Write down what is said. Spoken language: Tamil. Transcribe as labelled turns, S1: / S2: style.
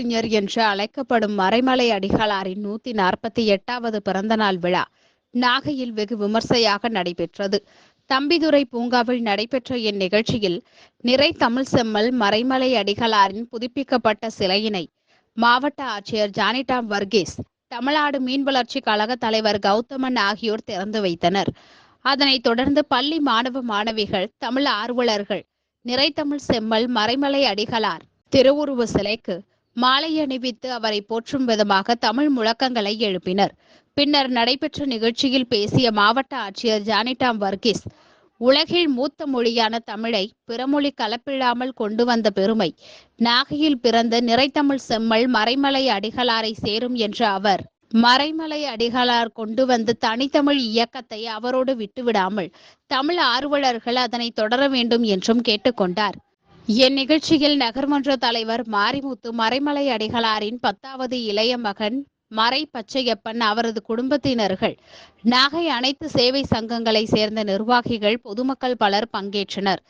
S1: அறிஞர் என்று அழைக்கப்படும் மறைமலை அடிகளாரின் நூத்தி நாற்பத்தி எட்டாவது பிறந்தநாள் விழா நாகையில் வெகு விமர்சையாக நடைபெற்றது தம்பிதுரை பூங்காவில் நடைபெற்ற இந்நிகழ்ச்சியில் நிறை தமிழ் செம்மல் மறைமலை அடிகளாரின் புதுப்பிக்கப்பட்ட சிலையினை மாவட்ட ஆட்சியர் ஜானிடா வர்கீஸ் தமிழ்நாடு மீன் வளர்ச்சி கழக தலைவர் கௌதமன் ஆகியோர் திறந்து வைத்தனர் அதனைத் தொடர்ந்து பள்ளி மாணவ மாணவிகள் தமிழ் ஆர்வலர்கள் தமிழ் செம்மல் மறைமலை அடிகளார் திருவுருவ சிலைக்கு மாலை அணிவித்து அவரை போற்றும் விதமாக தமிழ் முழக்கங்களை எழுப்பினர் பின்னர் நடைபெற்ற நிகழ்ச்சியில் பேசிய மாவட்ட ஆட்சியர் ஜானிடாம் வர்கிஸ் உலகில் மூத்த மொழியான தமிழை பிறமொழி கலப்பில்லாமல் கொண்டு வந்த பெருமை நாகையில் பிறந்த நிறைத்தமிழ் செம்மல் மறைமலை அடிகளாரை சேரும் என்ற அவர் மறைமலை அடிகளார் கொண்டு வந்த தனித்தமிழ் இயக்கத்தை அவரோடு விட்டுவிடாமல் தமிழ் ஆர்வலர்கள் அதனை தொடர வேண்டும் என்றும் கேட்டுக்கொண்டார் இந்நிகழ்ச்சியில் நகர்மன்ற தலைவர் மாரிமுத்து மறைமலை அடிகளாரின் பத்தாவது இளைய மகன் மறை பச்சையப்பன் அவரது குடும்பத்தினர்கள் நாகை அனைத்து சேவை சங்கங்களை சேர்ந்த நிர்வாகிகள் பொதுமக்கள் பலர் பங்கேற்றனர்